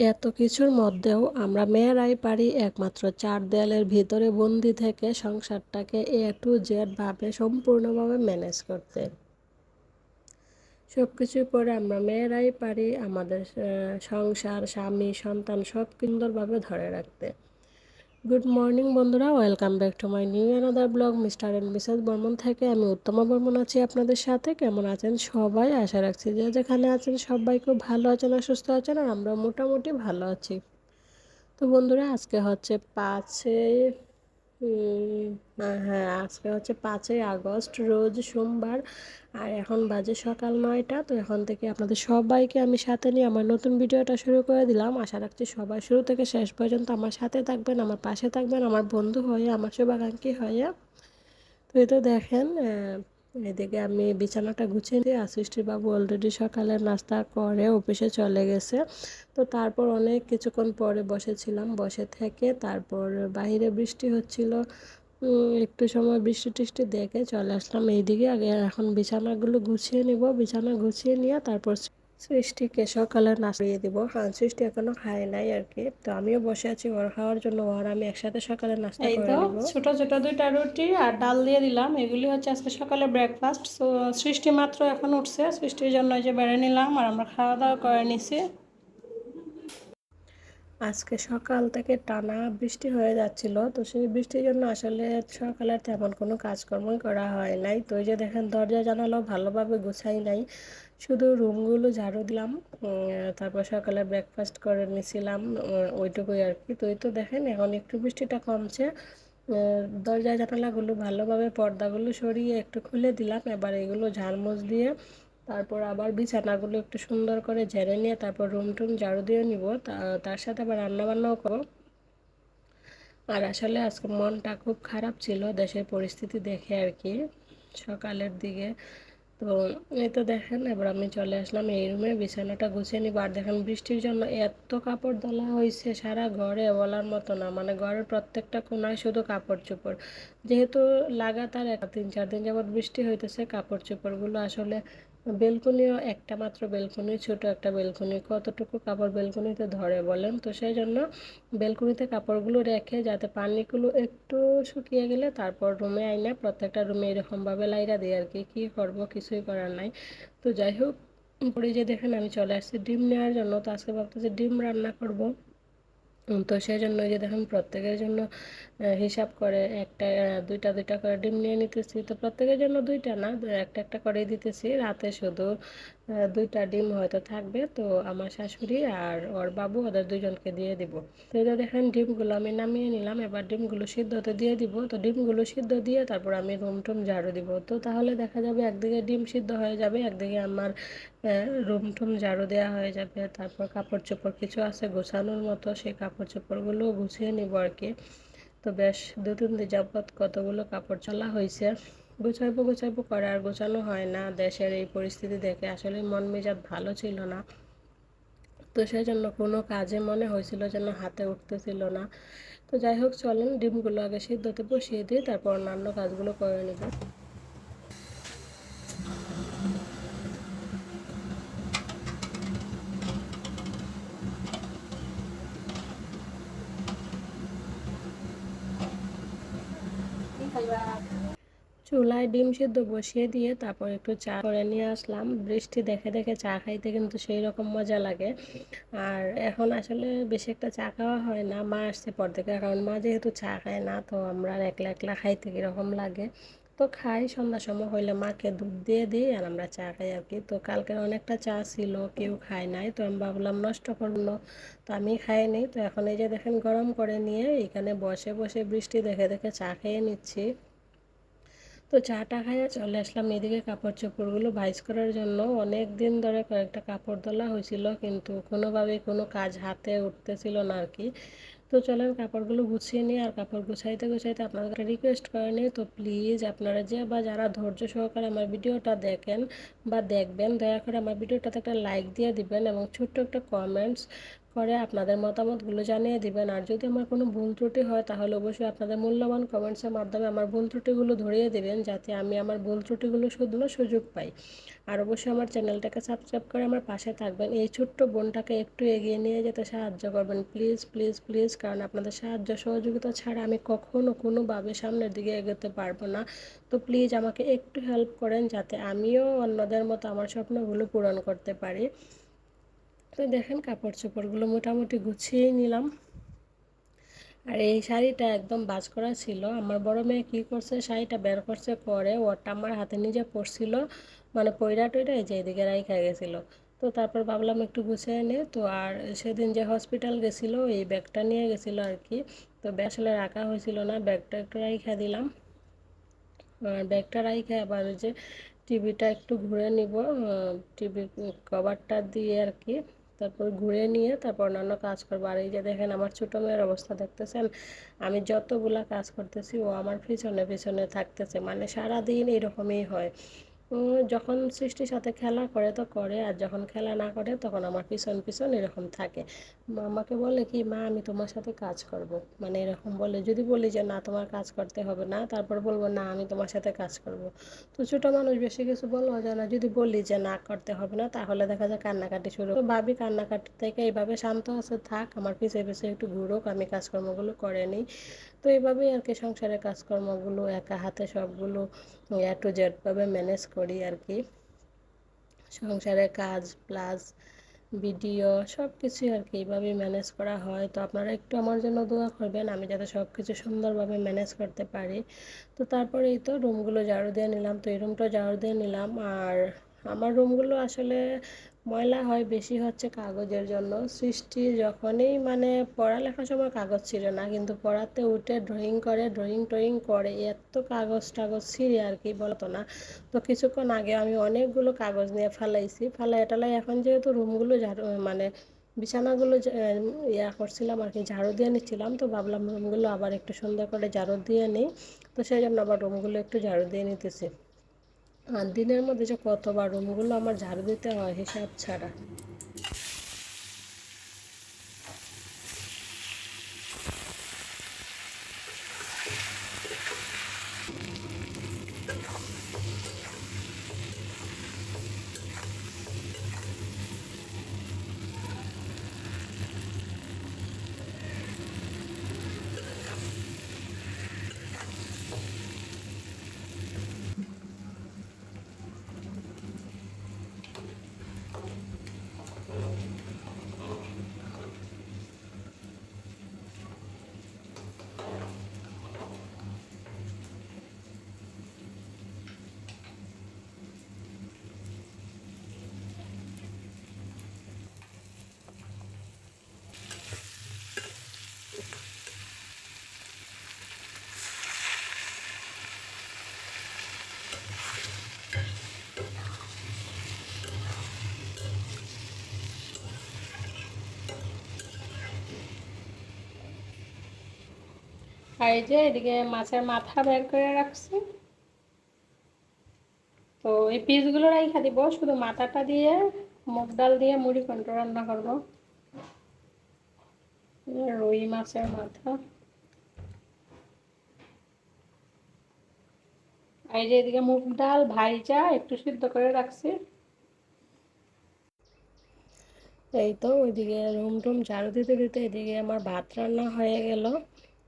এত কিছুর মধ্যেও আমরা মেয়েরাই পারি একমাত্র চার দেয়ালের ভিতরে বন্দি থেকে সংসারটাকে এ টু জেড ভাবে সম্পূর্ণভাবে ম্যানেজ করতে। সব কিছুর পরে আমরা মেয়েরাই পারি আমাদের সংসার, স্বামী, সন্তান সব সুন্দরভাবে ধরে রাখতে। গুড মর্নিং বন্ধুরা। Welcome back to my new another blog mister and missus Barman থেকে। আমি উত্তমা বর্মন আছি আপনাদের সাথে। কেমন আছেন সবাই? আশা রাখছি যে যেখানে আছেন সবাই খুব ভালো আছেন আর সুস্থ আছেন, আর আমরা মোটামুটি ভালো আছি। তো বন্ধুরা, আজকে হচ্ছে পাঁচই হ্যাঁ আজকে হচ্ছে পাঁচই আগস্ট, রোজ সোমবার, আর এখন বাজে সকাল নয়টা, তো এখন থেকে আপনাদের সবাইকে আমি সাথে নিয়ে আমার নতুন ভিডিওটা শুরু করে দিলাম। আশা রাখছি সবাই শুরু থেকে শেষ পর্যন্ত আমার সাথে থাকবেন, আমার পাশে থাকবেন, আমার বন্ধু হয়ে, আমার শুভাকাঙ্ক্ষী হয়ে। তো এটা দেখেন এদিকে আমি বিছানাটা গুছিয়ে দিয়ে আসিষ্টির বাবু অলরেডি সকালে নাস্তা করে অফিসে চলে গেছে। তো তারপর অনেক কিছুক্ষণ পরে বসেছিলাম। বসে থেকে তারপর বাহিরে বৃষ্টি হচ্ছিল। একটু সময় বৃষ্টি টিষ্টি দেখে চলে আসলাম এইদিকে। আগে এখন বিছানাগুলো গুছিয়ে নিব। বিছানা গুছিয়ে নিয়ে তারপর সৃষ্টিকে সকালে নাচিয়ে দিব। কারণ সৃষ্টি এখনও খায় নাই আর কি তো আমিও বসে আছি ওর খাওয়ার জন্য। ওর আমি একসাথে সকালে নাস্তা এই তো ছোট ছোট দুইটা রুটি আর ডাল দিয়ে দিলাম। এগুলি হচ্ছে আজকে সকালে ব্রেকফাস্ট সৃষ্টি মাত্র এখন উঠছে। সৃষ্টির জন্য যে বেড়ে নিলাম আর আমরা খাওয়া দাওয়া করে নিছি। আজকে সকাল থেকে টানা বৃষ্টি হয়ে যাচ্ছিল। তো সেই বৃষ্টির জন্য আসলে সকালে তেমন কোনো কাজকর্মই করা হয় নাই। তো এই যে দেখেন, দরজা জানালো ভালোভাবে গুছাই নাই। শুধু রুমগুলো ঝাড়ু দিলাম তারপর সকালে ব্রেকফাস্ট করে নিছিলাম ওইটুকুই আর কি। তো তো দেখেন, এখন একটু বৃষ্টিটা কমছে। দরজা জানালাগুলো ভালোভাবে পর্দাগুলো সরিয়ে একটু খুলে দিলাম। এবার এগুলো ঝাড়মুছ দিয়ে তারপর আবার বিছানাগুলো একটু সুন্দর করে ঝেড়ে নিয়ে তারপর রুম টুম ঝাড়ু দিয়ে নিব। তার সাথে আবার রান্নাবান্নাও করব। আর আসলে আজকে মনটা খুব খারাপ ছিল দেশের পরিস্থিতি দেখে আর কি, সকালের দিকে। তো এই তো দেখেন, এবার আমি চলে আসলাম এই রুমে বিছানাটা গুছিয়ে নিব। আর দেখেন বৃষ্টির জন্য এত কাপড় দলা হয়েছে সারা ঘরে বলার মতো না। মানে ঘরের প্রত্যেকটা কোনায় শুধু কাপড় চোপড়। যেহেতু লাগাতার এক, তিন, চার দিন যাবৎ বৃষ্টি হইতেছে, কাপড় চোপড়গুলো আসলে বেলকনিও একটা মাত্র বেলকনি, ছোট একটা বেলকনি। কতটুকু কাপড় বেলকনিতে ধরে বলেন? তো সেই জন্য বেলকনিতে কাপড়গুলো রেখে যাতে পানিগুলো একটু শুকিয়ে গেলে তারপর রুমে আইনা, প্রত্যেকটা রুমে এরকমভাবে লাইরা দিই আর কি। কী করব? কিছুই করার নাই। তো যাই হোক, পরে যে দেখেন আমি চলে আসছি ডিম নেওয়ার জন্য। তো আজকে ভাবতেছি ডিম রান্না করব। তো সেই জন্য যে দেখেন, প্রত্যেকের জন্য হিসাব করে একটা দুইটা দুইটা করে ডিম নিয়ে নিতেছি। তো প্রত্যেকের জন্য দুইটা না, একটা একটা করেই দিতেছি। রাতে শুধু দুইটা ডিম হয়তো থাকবে। তো আমার শাশুড়ি আর ওর বাবু ওদের দুজনকে দিয়ে দিব। তো এটা দেখেন, ডিমগুলো আমি নামিয়ে নিলাম। এবার ডিমগুলো সিদ্ধ হতে দিয়ে দিব। তো ডিমগুলো সিদ্ধ দিয়ে তারপর আমি রুম টুম ঝাড়ু দিব। তো তাহলে দেখা যাবে একদিকে ডিম সিদ্ধ হয়ে যাবে, একদিকে আমার রুম টুম ঝাড়ু দেওয়া হয়ে যাবে। তারপর কাপড় চোপড় কিছু আছে গোছানোর মতো, সেই কাপড় চোপড়গুলো গুছিয়ে নিব আর কি। তো বেশ দু তিন দিন যাবৎ কতগুলো কাপড় চলা হয়েছে গোছাইবো গোছাইবো করে আর গোছানো হয় না। দেশের এই পরিস্থিতি দেখে আসলে মন মেজাজ ভালো ছিল না। তো সেই জন্য কোনো কাজে মনে হয়েছিল যেন হাতে উঠতেছিল না। তো যাই হোক, চলেন ডিমগুলো আগে সিদ্ধতে বসিয়ে দিই, তারপর অন্যান্য কাজগুলো করে নেব। চুলায় ডিম সিদ্ধ বসিয়ে দিয়ে তারপর একটু চা করে নিয়ে আসলাম। বৃষ্টি দেখে দেখে চা খাইতে কিন্তু সেই রকম মজা লাগে। আর এখন আসলে বেশি একটা চা খাওয়া হয় না, মা আসছে পর থেকে কারণ মা যেহেতু চা খায় না, তো আমরা একলা একলা খাইতে কীরকম লাগে? তো খাই, সন্ধ্যার সময় হইলে মাকে দুধ দিয়ে দিই আর আমরা চা খাই আর কি। তো কালকের অনেকটা চা ছিল, কেউ খায় নাই। তো আমি ভাবলাম নষ্ট করল তো আমি খাই নি। তো এখন এই যে দেখেন গরম করে নিয়ে এখানে বসে বসে বৃষ্টি দেখে দেখে চা খেয়ে নিচ্ছি। তো চাটা খাইয়া চলে আসলাম। এদিকে কাপড় চোপড়গুলো ভাইজ করার জন্য। অনেক দিন ধরে কয়েকটা কাপড় তোলা হয়েছিল, কিন্তু কোনোভাবে কোনো কাজ হাতে উঠতেছিল না আর কি। তো চলেন কাপড়গুলো গুছিয়ে নিই আর কাপড় গুছাইতে গুছাইতে আপনাদেরকে রিকোয়েস্ট করে নিই। তো প্লিজ আপনারা যে বা যারা ধৈর্য সহকারে আমার ভিডিওটা দেখেন বা দেখবেন, দয়া করে আমার ভিডিওটাতে একটা লাইক দিয়ে দিবেন এবং ছোট্ট একটা কমেন্টস করে আপনাদের মতামতগুলো জানিয়ে দিবেন। আর যদি আমার কোনো ভুল ত্রুটি হয়, তাহলে অবশ্যই আপনাদের মূল্যবান কমেন্টসের মাধ্যমে আমার ভুল ত্রুটিগুলো ধরিয়ে দেবেন, যাতে আমি আমার ভুল ত্রুটিগুলো শুধরানোর সুযোগ পাই। আর অবশ্যই আমার চ্যানেলটাকে সাবস্ক্রাইব করে আমার পাশে থাকবেন। এই ছোট্ট বোনটাকে একটু এগিয়ে নিয়ে যেতে সাহায্য করবেন। প্লিজ প্লিজ প্লিজ কারণ আপনাদের সাহায্য সহযোগিতা ছাড়া আমি কখনো কোনোভাবে সামনের দিকে এগোতে পারব না। তো প্লিজ আমাকে একটু হেল্প করেন, যাতে আমিও অন্যদের মতো আমার স্বপ্নগুলো পূরণ করতে পারি। তো দেখেন কাপড় চোপড়গুলো মোটামুটি গুছিয়ে নিলাম। আর এই শাড়িটা একদম বাজ করা ছিল। আমার বড় মেয়ে কী করছে, শাড়িটা বের করছে করে ওটা আমার হাতে নিজে পড়ছিল মানে পয়রা টইরা এই যে এদিকে রাইখা গেছিল। তো তারপর ভাবলাম একটু গুছিয়ে নে। তো আর সেদিন যে হসপিটাল গেছিল, এই ব্যাগটা নিয়ে গেছিল আর কি। তো আসলে রাখা হয়েছিল না, ব্যাগটা একটু রাইখা দিলাম। আর ব্যাগটা রাইখা আবার যে টিভিটা একটু ঘুরে নিব টিভি কভারটা দিয়ে আর কি। তারপর ঘুরে নিয়ে তারপর অন্যান্য কাজ করব। আর এই যে দেখেন আমার ছোটো মেয়ের অবস্থা, দেখতেছেন? আমি যতগুলা কাজ করতেছি, ও আমার পিছনে পিছনে থাকতেছে। মানে সারাদিন এরকমই হয়। যখন সৃষ্টির সাথে খেলা করে তো করে, আর যখন খেলা না করে তখন আমার পিছন পিছন এরকম থাকে। মা আমাকে বলে কি, মা, আমি তোমার সাথে কাজ করব। মানে এরকম বলে, যদি বলি যে, না, তোমার কাজ করতে হবে না, তারপর বলব, না, আমি তোমার সাথে কাজ করব। তো ছোটো মানুষ বেশি কিছু বলব যায় না। যদি বলি যে, না, করতে হবে না, তাহলে দেখা যায় কান্নাকাটি শুরু। তো ভাবি কান্নাকাটি থেকে এইভাবে শান্ত আছে থাক, আমার পিছে পিছে একটু ঘুরোক, আমি কাজকর্মগুলো করে নিই। তো এইভাবেই আর কি সংসারের কাজকর্মগুলো, একা হাতে সবগুলো, এ টু জেডভাবে ম্যানেজ করি আর কি। সংসারের কাজ প্লাস ভিডিও সব কিছুই আর কি এইভাবেই ম্যানেজ করা হয়। তো আপনারা একটু আমার জন্য দোয়া করবেন, আমি যাতে সব কিছু সুন্দরভাবে ম্যানেজ করতে পারি। তো তারপরে এই তো রুমগুলো ঝাড়ু দিয়ে নিলাম। তো এই রুমটা ঝাড়ু দিয়ে নিলাম। আর আমার রুমগুলো আসলে ময়লা হয় বেশি হচ্ছে কাগজের জন্য। সৃষ্টি যখনই মানে পড়ালেখার সময় কাগজ ছিল না, কিন্তু পড়াতে উঠে ড্রয়িং করে ড্রয়িং ট্রয়িং করে, এত কাগজ টাগজ ছিঁড়ে আর কি বলতো না। তো কিছুক্ষণ আগে আমি অনেকগুলো কাগজ নিয়ে ফেলাইছি ফেলাই টালাই এখন যেহেতু রুমগুলো ঝাড়ু মানে বিছানাগুলো ইয়া করছিলাম আর কি, ঝাড়ু দিয়ে নিচ্ছিলাম, তো ভাবলাম রুমগুলো আবার একটু সুন্দর করে ঝাড়ু দিয়ে নিই। তো সেই জন্য আবার রুমগুলো একটু ঝাড়ু দিয়ে নিতেছি। আর দিনের মধ্যে যে কতবার রুমগুলো আমার ঝাড়ু দিতে হয় হিসাব ছাড়া। আর যে, এদিকে মাছের মাথা বের করে রাখছি। তো এই পিসগুলো রাইখা দিব, শুধু মাথাটা দিয়ে, মুগ ডাল দিয়ে মুড়ি কন্ট রান্না করব। রুই মাছের মাথা। এই যে এদিকে মুগ ডাল ভাইজা একটু সিদ্ধ করে রাখছি। এই তো ওইদিকে রুম টুম ঝাড়ু দিতে দিতে এদিকে আমার ভাত রান্না হয়ে গেল।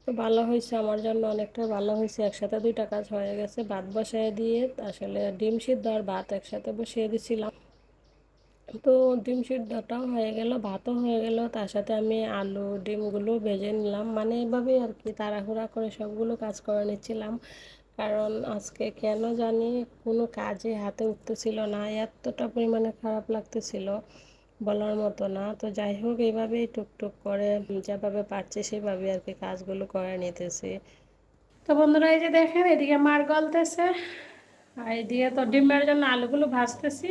তো ভালো হয়েছে, আমার জন্য অনেকটা ভালো হয়েছে। একসাথে দুইটা কাজ হয়ে গেছে, ভাত বসায় দিয়ে আসলে ডিম সিদ্ধ আর ভাত একসাথে বসিয়ে দিছিলাম। তো ডিম সিদ্ধটাও হয়ে গেল, ভাতও হয়ে গেল, তার সাথে আমি আলু ডিমগুলো ভেজে নিলাম। মানে এভাবেই আর কি তাড়াহুড়া করে সবগুলো কাজ করে নিচ্ছিলাম। কারণ আজকে কেন জানি কোনো কাজে হাতে উঠতেছিল না, এতটা পরিমাণে খারাপ লাগতেছিল। বলার মতো না। তো যাই হোক, এইভাবেই টুকটুক করে যেভাবে পারছে সেভাবে আর কি কাজগুলো করে নিতেছি। তো বন্ধুরা, এই যে দেখেন, এদিকে মার গলতেছে। আর এদিকে তো ডিমের জন্য আলুগুলো ভাজতেছি।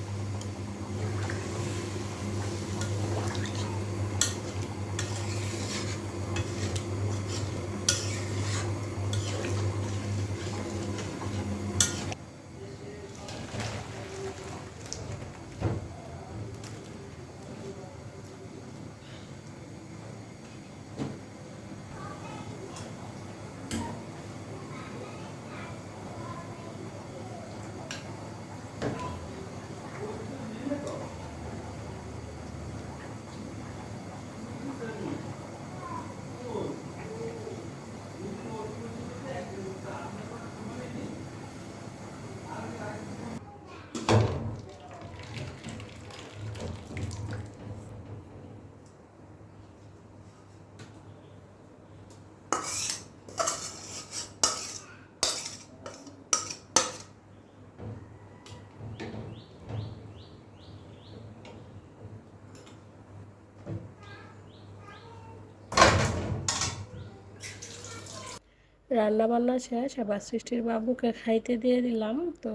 রান্না বান্না শেষ, আবার সৃষ্টির বাবুকে খাইতে দিয়ে দিলাম। তো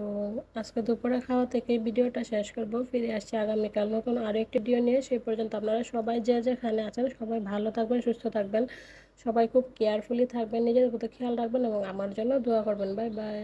আজকে দুপুরে খাওয়া থেকে ভিডিওটা শেষ করব। ফিরে আসছি আগামীকাল নতুন আরও একটি ভিডিও নিয়ে। সেই পর্যন্ত আপনারা সবাই যে যেখানে আছেন সবাই ভালো থাকবেন, সুস্থ থাকবেন। সবাই খুব কেয়ারফুলি থাকবেন নিজের প্রতি খেয়াল রাখবেন এবং আমার জন্য দোয়া করবেন। Bye bye